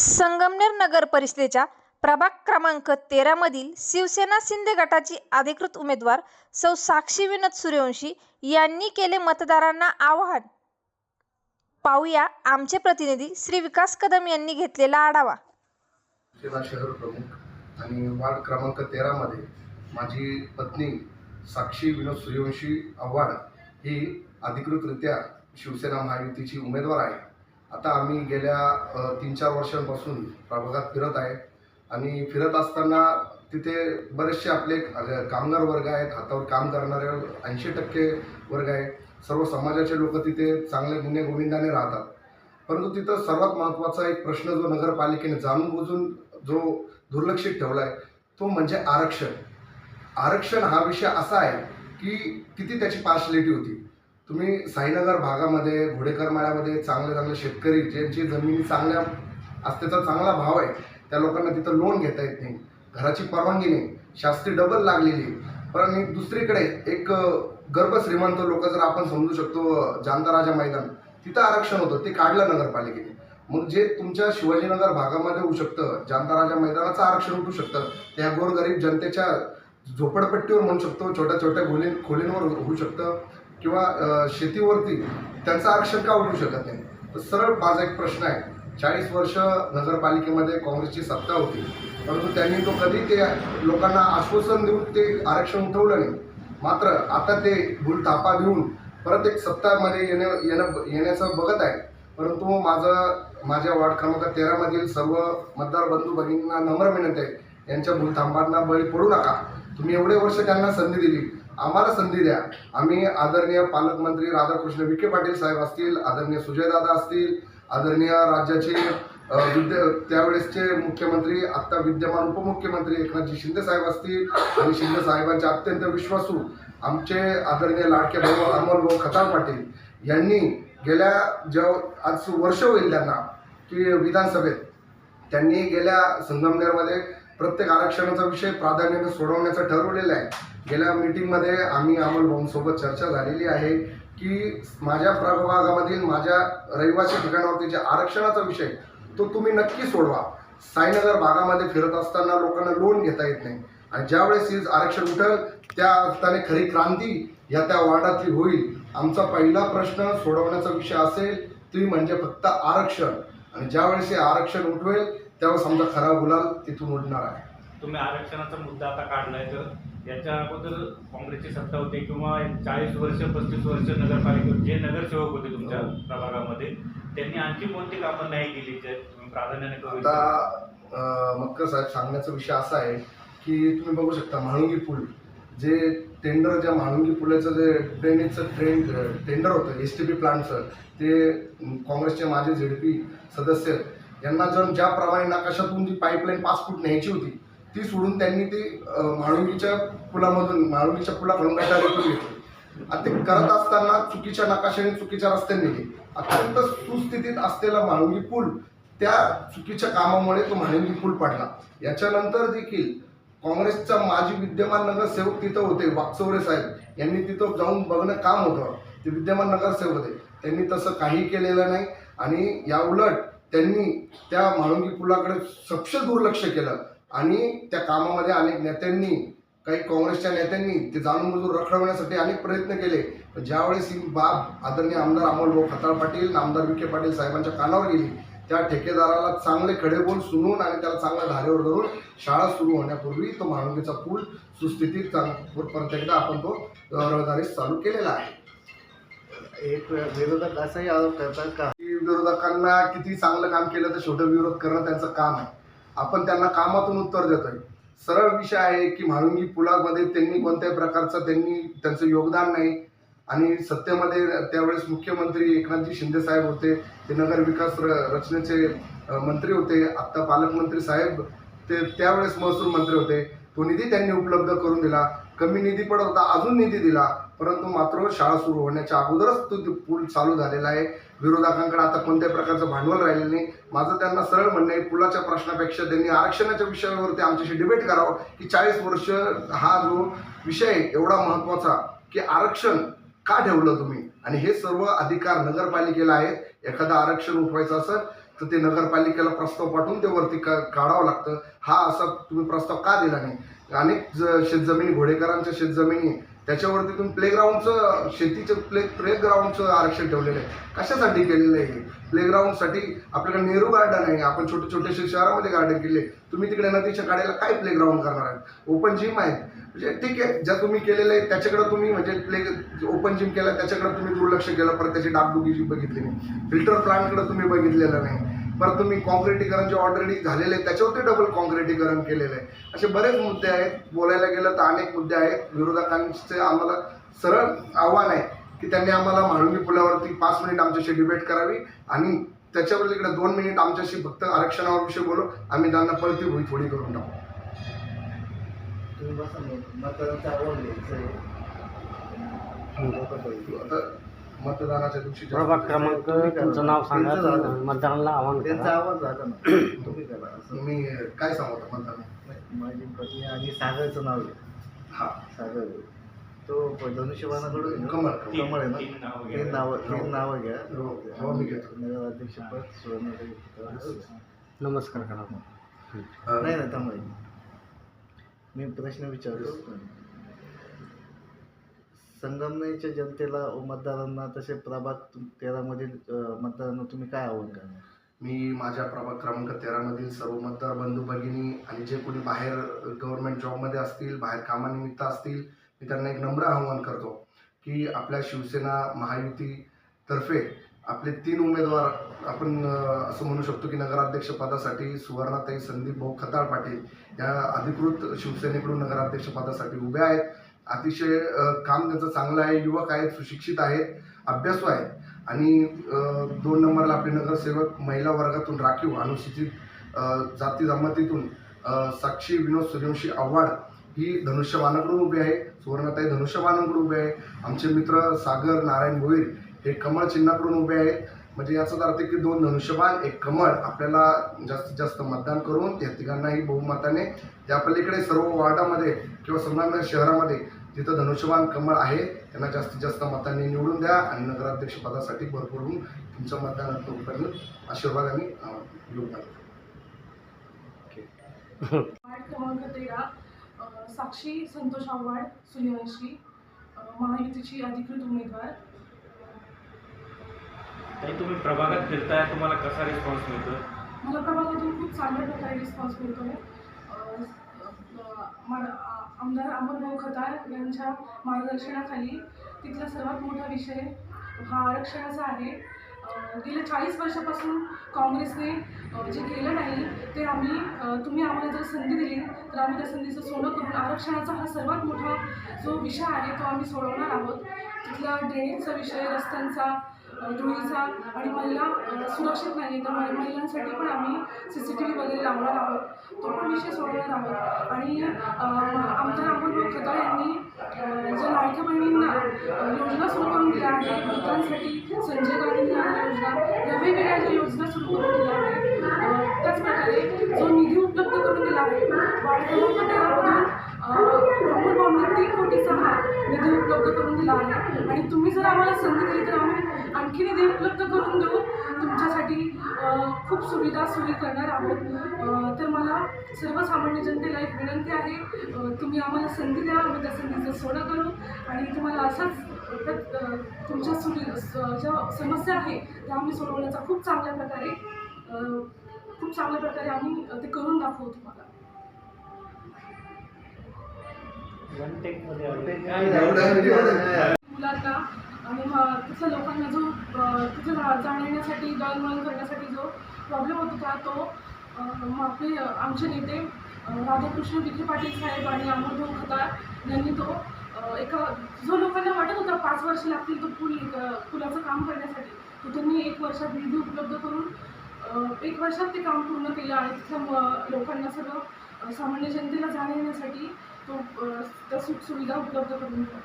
संगमनेर नगर परिषदेच्या प्रभाग क्रमांक तेरामधील शिवसेना शिंदे गटाची अधिकृत उमेदवार सौ साक्षी विनोद सूर्यवंशी यांनी केले मतदारांना आवाहन. पाहूया आमचे प्रतिनिधी श्री विकास कदम यांनी घेतलेला आढावा. सेना शहर प्रमुख आणि वार्ड क्रमांक तेरामध्ये माझी पत्नी साक्षी विनोद सूर्यवंशी आव्हाड ही अधिकृतरित्या शिवसेना महायुतीची उमेदवार आहे. आता आम्ही गेल्या तीन चार वर्षांपासून प्रभागात फिरत आहे. आणि फिरत असताना तिथे बरेचसे आपले कामगार वर्ग आहेत. हातावर काम करणारे ऐंशी टक्के वर्ग आहे. सर्व समाजाचे लोक तिथे चांगले गुन्हे गोविंदाने राहतात. परंतु तिथं सर्वात महत्त्वाचा एक प्रश्न जो नगरपालिकेने जाणून बुजून जो दुर्लक्षित ठेवला आहे तो म्हणजे आरक्षण. आरक्षण हा विषय असा आहे की किती त्याची पार्शलिटी होती. तुम्ही साईनगर भागामध्ये घोडेकर माळ्यामध्ये चांगले चांगले शेतकरी ज्यांची जमिनी चांगल्या असतेचा चांगला भाव आहे त्या लोकांना तिथं लोन घेता येत नाही. घराची परवानगी नाही. शास्त्री डबल लागलेली आहे. पण आणि दुसरीकडे एक गर्भश्रीमंत लोक जर आपण समजू शकतो जानता राजा मैदान तिथं आरक्षण होतं ते काढलं नगरपालिकेने. मग जे तुमच्या शिवाजीनगर भागामध्ये होऊ शकतं जानता राजा मैदानाचं आरक्षण उठू शकतं त्या गोरगरीब जनतेच्या झोपडपट्टीवर म्हणू शकतो छोट्या छोट्या खोली खोलींवर होऊ शकतं किंवा शेतीवरती त्यांचं आरक्षण का उठू शकत नाही? तर सरळ माझा एक प्रश्न आहे. चाळीस वर्ष नगरपालिकेमध्ये काँग्रेसची सत्ता होती. परंतु त्यांनी तो कधी ते लोकांना आश्वासन देऊन ते आरक्षण उठवलं नाही. मात्र आता ते भूल थापा देऊन परत एक सत्तामध्ये येणं येणं येण्याचं बघत आहे परंतु माझं माझ्या वार्ड क्रमांक तेरामधील सर्व मतदार बंधू भगिनींना नम्र विनंती आहे. यांच्या भूलथांबांना बळी पडू नका. तुम्ही एवढे वर्ष त्यांना संधी दिली. आम्हाला संधी द्या. आम्ही आदरणीय पालकमंत्री राधाकृष्ण विखे पाटील साहेब असतील आदरणीय सुजयदादा असतील आदरणीय राज्याचे विद्य त्यावेळेसचे मुख्यमंत्री आत्ता विद्यमान उपमुख्यमंत्री एकनाथजी शिंदे साहेब असतील आणि शिंदे साहेबांचे अत्यंत विश्वासू आमचे आदरणीय लाडके भाऊ अमोल भाऊ खतार पाटील यांनी गेल्या जेव्हा आज वर्ष होईल त्यांना की विधानसभेत त्यांनी गेल्या संगमनेरमध्ये प्रत्येक आरक्षणाचा विषय प्राधान्याने सोडवण्याचं ठरवलेलं आहे. गेल्या मीटिंगमध्ये आम्ही अमोल भाऊंसोबत चर्चा झालेली आहे की माझ्या प्रभागामधील माझ्या रहिवासी ठिकाणावरती जे आरक्षणाचा विषय तो तुम्ही नक्की सोडवा. साईनगर भागामध्ये फिरत असताना लोकांना लोन घेता येत नाही. आणि ज्यावेळेस हे आरक्षण उठल त्या अर्थाने खरी क्रांती या त्या वार्डातली होईल. आमचा पहिला प्रश्न सोडवण्याचा विषय असेल ती म्हणजे फक्त आरक्षण. आणि ज्यावेळेस हे आरक्षण उठवेल त्यावेळेस समजा खरा गुलाल तिथून उडणार आहे. तुम्ही आरक्षणाचा मुद्दा आता काढलाय तर? याच्या अगोदर काँग्रेसची सत्ता होती किंवा चाळीस वर्ष पस्तीस वर्ष नगरपालिकेत जे नगरसेवक होते तुमच्या हो. प्रभागामध्ये त्यांनी आणखी कोणती कामं नाही केली जे प्राधान्याने करू आता मक्कर साहेब सांगण्याचा विषय असा आहे की तुम्ही बघू शकता म्हाळुंगी पूल जे टेंडर ज्या म्हाळुंगी पुलाचं जे ड्रेनेजचं ट्रेंड टेंडर होतं एस टी पी प्लांटचं ते काँग्रेसचे माझे झेड पी सदस्य यांना जर ज्याप्रमाणे नकाशातून जी पाईपलाईन पाच फूट न्यायची होती ती सोडून त्यांनी ती म्हाळुंगीच्या पुलामधून म्हाळुंगीच्या पुलाकडून गटार घेतली. आता ते करत असताना चुकीच्या नकाशाने चुकीच्या रस्त्याने गेले. अत्यंत सुस्थितीत असलेला म्हाळुंगी पूल त्या चुकीच्या कामामुळे तो म्हाळुंगी पूल पडला. याच्यानंतर देखील काँग्रेसचा माजी विद्यमान नगरसेवक तिथं होते वाकचौरे साहेब. यांनी तिथं जाऊन बघणं काम होतं. ते विद्यमान नगरसेवक होते. त्यांनी तसं काही केलेलं नाही. आणि या उलट त्यांनी त्या म्हाळुंगी पुलाकडे सपशेल दुर्लक्ष केलं. आणि त्या कामामध्ये अनेक नेत्यांनी काही काँग्रेसच्या नेत्यांनी ते जाणून बुजून रखडवण्यासाठी अनेक प्रयत्न केले. पण ज्यावेळेस ही बाब आदरणीय आमदार अमोल भाऊ खताळ पाटील आमदार विखे पाटील साहेबांच्या कानावर गेली त्या ठेकेदाराला चांगले खडेबोल सुनवून आणि त्याला चांगल्या धारेवर धरून शाळा सुरू होण्यापूर्वी तो महानगीचा पूल सुस्थितीत चांग- परत एकदा आपण तो रहदारीस चालू केलेला आहे. एक विरोधक असाही आरोप करतात का? की विरोधकांना किती चांगलं काम केलं तर छोटं विरोध करणं त्यांचं काम आहे. आपण त्यांना कामातून उत्तर देतोय. सरळ विषय आहे की म्हाळुंगी पुलामध्ये त्यांनी कोणत्याही प्रकारचं त्यांनी त्यांचं योगदान नाही. आणि सत्तेमध्ये त्यावेळेस मुख्यमंत्री एकनाथजी शिंदे साहेब होते ते नगर विकास र- रचनेचे मंत्री होते आत्ता पालकमंत्री साहेब ते त्यावेळेस महसूल मंत्री होते. तो निधी त्यांनी उपलब्ध करून दिला. कमी निधी पडत होता अजून निधी दिला. परंतु मात्र शाळा सुरू होण्याच्या अगोदरच तो पूल चालू झालेला आहे. विरोधकांकडे आता कोणत्याही प्रकारचं भांडवल राहिलेलं नाही. माझं त्यांना सरळ म्हणणं आहे पुलाच्या प्रश्नापेक्षा त्यांनी आरक्षणाच्या विषयावरती आमच्याशी डिबेट करावं की चाळीस वर्ष हा जो विषय आहे एवढा महत्त्वाचा की आरक्षण का ठेवलं तुम्ही? आणि हे सर्व अधिकार नगरपालिकेला आहेत. एखादं आरक्षण उठवायचं असेल तर ते नगरपालिकेला प्रस्ताव पाठवून ते वरती का काढावं लागतं. हा असा तुम्ही प्रस्ताव का दिला नाही? अनेक ज- शेतजमिनी घोडेकरांच्या शेतजमिनी त्याच्यावरती तुम्ही प्लेग्राऊंडचं शेतीचं प्ले प्लेग्राऊंडचं आरक्षण ठेवलेलं आहे. कशासाठी केलेलं आहे प्लेग्राऊंडसाठी आपल्याकडे नेहरू गार्डन आहे. आपण छोटे छोटेसे शहरामध्ये गार्डन केले. तुम्ही तिकडे नदीच्या काढायला काय प्लेग्राऊंड करणार आहात? ओपन जिम आहे. म्हणजे ठीक आहे ज्या तुम्ही केलेलं आहे त्याच्याकडे तुम्ही म्हणजे प्ले ओपन जिम केलं त्याच्याकडे तुम्ही दुर्लक्ष केलं परत त्याची डागडुगी जी बघितली नाही. फिल्टर प्लांटकडे तुम्ही बघितलेलं नाही. परत तुम्ही कॉन्क्रिटीकरण जे ऑलरेडी झालेले आहे त्याच्यावरती डबल कॉन्क्रिटीकरण केलेलं आहे. असे बरेच मुद्दे आहेत. बोलायला गेलं तर अनेक मुद्दे आहेत. विरोधकांचे आम्हाला सरळ आव्हान आहे की त्यांनी आम्हाला म्हाळुंगी पुलावरती पाच मिनिट आमच्याशी डिबेट करावी आणि त्याच्यावर इकडे दोन मिनिट आमच्याशी फक्त आरक्षणावर विषय बोलू आम्ही त्यांना पळती भुई थोडी करून टाकू. आता मतदानाच्या दिवशी प्रभाग क्रमांक तुमचं नाव सांगा मतदारांना आवाहन त्यांचा आवाज झाला ना. तुम्ही करा असं मी काय सांगतो मतदान माझी पत्नी आणि सागरचं नाव घ्या हा. सागर. तो धनुष्यबाणाकडून आहे ना? कमळ कमळ. आहे ना? तीन नावं घ्या. तीन नावं घ्या. हो, हो, मी घेतो. नगराध्यक्षपद सुवर्णताई नमस्कार करा. नाही नाही थांबा मी प्रश्न विचारतो. संगमनेरच्या जनतेला व मतदारांना तसे प्रभाग तेरामधील मतदारांना तुम्ही काय आव्हान करणार? मी माझ्या प्रभाग क्रमांक तेरामधील सर्व मतदार बंधू भगिनी आणि जे कोणी बाहेर गव्हर्नमेंट जॉबमध्ये असतील बाहेर कामानिमित्त असतील मी त्यांना एक नम्र आवाहन करतो की आपल्या शिवसेना महायुतीतर्फे आपले तीन उमेदवार आपण असं म्हणू शकतो की नगराध्यक्षपदासाठी सुवर्णाताई संदीप भाऊ खताळ पाटील या अधिकृत शिवसेनेकडून नगराध्यक्षपदासाठी उभ्या आहेत. अतिशय काम त्यांचं चांगलं आहे युवक आहेत सुशिक्षित आहेत अभ्यासू आहेत. आणि दोन नंबरला आपले नगरसेवक महिला वर्गातून राखीव अनुसूचित जाती जमातीतून साक्षी विनोद सूर्यवंशी आव्हाड ही धनुष्यबाणाकडून उभी आहे सुवर्णताई धनुष्यबाणाकडून उभे आहे आमचे मित्र सागर नारायण भोईर हे कमळ चिन्हाकडून उभे आहेत. म्हणजे याचाच अर्थ की दोन धनुष्यबाण एक कमळ आपल्याला जास्तीत जास्त मतदान करून या तिघांनाही बहुमताने त्या पलीकडे सर्व वार्डामध्ये किंवा संगमनेर शहरामध्ये जिथं धनुष्यबाण कमळ आहे त्यांना जास्तीत जास्त मतांनी निवडून द्या आणि नगराध्यक्ष पदासाठी भरभरून तुमचं मतदान करून आशीर्वाद अं, योगदान. वार्ड क्रमांक तेरा अ, साक्षी संतोष आव्हाड सूर्यवंशी महायुतीची अधिकृत उमेदवार. ताई, तुम्ही प्रभागात फिरताय तुम्हाला कसा रिस्पॉन्स मिळतो मला प्रभागातून खूप चांगल्या प्रकारे रिस्पॉन्स मिळतो आमदार अमरभाऊ खताळ यांच्या मार्गदर्शनाखाली तिथला सर्वात मोठा विषय हा आरक्षणाचा आहे. गेल्या चाळीस वर्षापासून काँग्रेसने जे केलं नाही ते आम्ही तुम्ही आम्हाला जर संधी दिली तर आम्ही त्या संधीचं सोनं करून आरक्षणाचा हा सर्वात मोठा जो विषय आहे तो आम्ही सोडवणार आहोत. तिथला ड्रेनेजचा विषय रस्त्यांचा धुळीचा आणि महिला सुरक्षित नाही तर महिलांसाठी पण आम्ही सी सी टी व्ही वगैरे लावणार आहोत. तो पण विषय सोडवणार आहोत. आणि आमच्या राहुल अमोल खताळ यांनी ज्या लाडक्या बहिणींना योजना सुरू करून दिल्या आहेत वृद्धांसाठी संजय गांधी योजना या वेगवेगळ्या ज्या योजना सुरू करून दिल्या आहेत त्याचप्रकारे जो निधी उपलब्ध करून दिला आहे वाढत्या क्रमांक तेरामधून तीन कोटी सहा निधी उपलब्ध करून दिला आहे. आणि तुम्ही जर आम्हाला संधी दिली तर आम्ही आणखी निधी उपलब्ध करून देऊ तुमच्यासाठी खूप सुविधा सोयी करणार आहोत. तर मला सर्वसामान्य जनतेला एक विनंती आहे तुम्ही आम्हाला संधी द्या आम्ही त्या संधीचं सोनं करू. आणि तुम्हाला असाच तुमच्या सुवि स- ज्या समस्या आहे त्या आम्ही सोडवण्याचा खूप चांगल्या प्रकारे खूप चांगल्या प्रकारे आम्ही ते करून दाखवू तुम्हाला. मुलांना आणि मग तिथल्या लोकांना जो अ, तिथे जा- जाण्यासाठी दळणवळण करण्यासाठी जो प्रॉब्लेम होत होता तो आपले आमचे नेते राधाकृष्ण विखे पाटील साहेब आणि अमोलभाऊ खताळ यांनी तो एका जो लोकांना वाटत होता पाच वर्ष लागतील तो पूल पुलाचं काम करण्यासाठी तो त्यांनी एक वर्षात निधी उपलब्ध करून एक वर्षात ते काम पूर्ण केलं आणि तिथल्या लोकांना सगळं सामान्य जनतेला जाण्या येण्यासाठी तो त्या त्या सुखसुविधा उपलब्ध करून दिल्या.